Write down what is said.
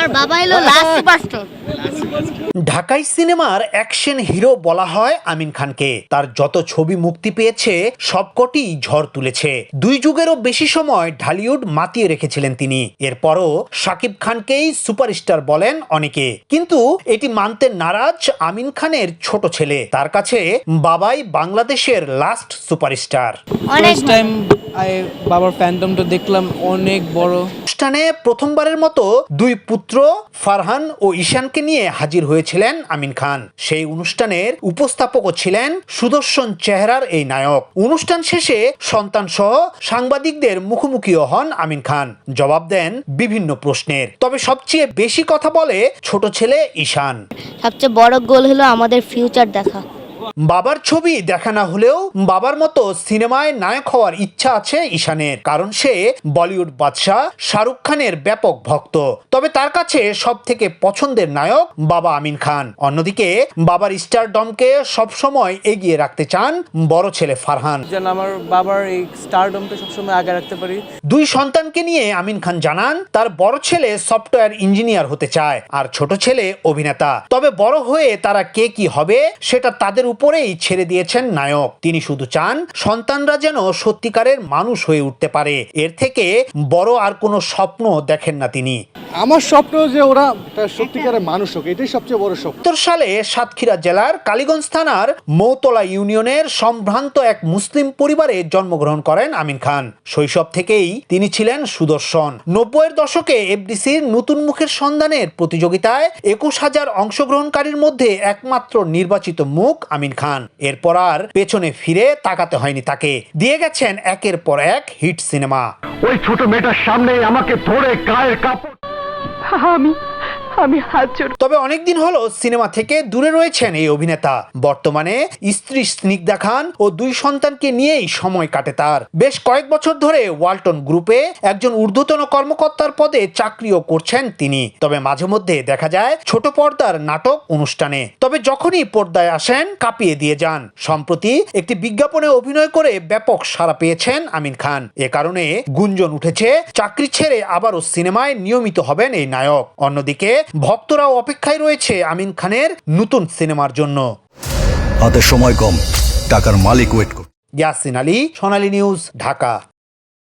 আমার বাবা এলো লাস্ট সুপারস্টার ঢাকাই সিনেমার অ্যাকশন হিরো বলা হয় আমিন খানকে। তার যত ছবি মুক্তি পেয়েছে সবকটি ঝড় তুলেছে। দুই যুগেরও বেশি সময় ঢালিউড মাতিয়ে রেখেছিলেন তিনি। এরপরও শাকিব খানকেই সুপারস্টার বলেন অনেকে। কিন্তু এটি মানতে নারাজ আমিন খানের ছোট ছেলে। তার কাছে বাবাই বাংলাদেশের লাস্ট সুপারস্টার। অনেক টাইম আই বাবার ফ্যান্টমটা দেখলাম অনেক বড়। অনুষ্ঠানে প্রথমবারের মতো দুই পুত্র, ফারহান ও ঈশানকে নিয়ে হাজির হয়েছিলেন আমিন খান। সেই অনুষ্ঠানের উপস্থাপকও ছিলেন সুদর্শন চেহারার এই নায়ক। অনুষ্ঠান শেষে সন্তান সহ সাংবাদিকদের মুখোমুখিও হন আমিন খান। জবাব দেন বিভিন্ন প্রশ্নের। তবে সবচেয়ে বেশি কথা বলে ছোট ছেলে ঈশান। সবচেয়ে বড় গোল হলো আমাদের ফিউচার দেখা। বাবার ছবি দেখা না হলেও বাবার মতো সিনেমায় নায়ক হওয়ার ইচ্ছা আছে ঈশানের কারণ সে বলিউড বাদশাহ শাহরুখ খানের ব্যাপক ভক্ত। তবে তার কাছে সব থেকে পছন্দের নায়ক বাবা আমিন খান। অন্যদিকে বাবার স্টারডমকে সবসময় এগিয়ে রাখতে চান বড় ছেলে ফারহান। যেন আমার বাবার এই সবসময় আগে রাখতে পারি। দুই সন্তানকে নিয়ে আমিন খান জানান তার বড় ছেলে সফটওয়্যার ইঞ্জিনিয়ার হতে চায় আর ছোট ছেলে অভিনেতা। তবে বড় হয়ে তারা কে কি হবে সেটা তাদের উপরেই ছেড়ে দিয়েছেন নায়ক। তিনি শুধু চান সন্তানরা যেন সত্যিকারের মানুষ হয়ে উঠতে পারে। এর থেকে বড় আর কোনো স্বপ্ন দেখেন না তিনি। আমার স্বপ্ন যে ওরা সত্যিকারের মানুষ হোক এটাই সবচেয়ে বড় স্বপ্ন। সত্তর সালে সাতক্ষীরা জেলার কালীগঞ্জ থানার মৌতলা ইউনিয়নের সম্ভ্রান্ত এক মুসলিম পরিবারে জন্মগ্রহণ করেন আমিন খান। শৈশব থেকেই তিনি ছিলেন সুদর্শন। নব্বইয়ের দশকে এফডিসির নতুন মুখের সন্ধানের প্রতিযোগিতায় একুশ হাজার অংশগ্রহণকারীর মধ্যে একমাত্র নির্বাচিত মুখ আমিন খান। এরপর আর পেছনে ফিরে তাকাতে হয়নি তাকে। দিয়ে গেছেন একের পর এক হিট সিনেমা। ওই ছোট মেয়েটার সামনে আমাকে ধরে গায়ের কাপড় আমি আমি হাত তবে অনেকদিন হলো সিনেমা থেকে দূরে রয়েছেন এই অভিনেতা। বর্তমানে স্ত্রী স্নিগ্ধা খান ও দুই সন্তানকে নিয়েই সময় কাটে তার। বেশ কয়েক বছর ধরে ওয়ালটন গ্রুপে একজন ঊর্ধ্বতন কর্মকর্তার পদে চাকরিও করছেন তিনি। তবে মাঝে মধ্যে দেখা যায় ছোট পর্দার নাটক অনুষ্ঠানে। তবে যখনই পর্দায় আসেন, কাঁপিয়ে দিয়ে যান। সম্প্রতি একটি বিজ্ঞাপনে অভিনয় করে ব্যাপক সাড়া পেয়েছেন আমিন খান। এ কারণে গুঞ্জন উঠেছে, চাকরি ছেড়ে আবারও সিনেমায় নিয়মিত হবেন এই নায়ক। অন্যদিকে ভক্তরাও অপেক্ষায় রয়েছে আমিন খানের নতুন সিনেমার জন্য। হাতে সময় কম টাকার মালিক ওয়েট কর ইয়াসিন আলী সোনালী নিউজ ঢাকা।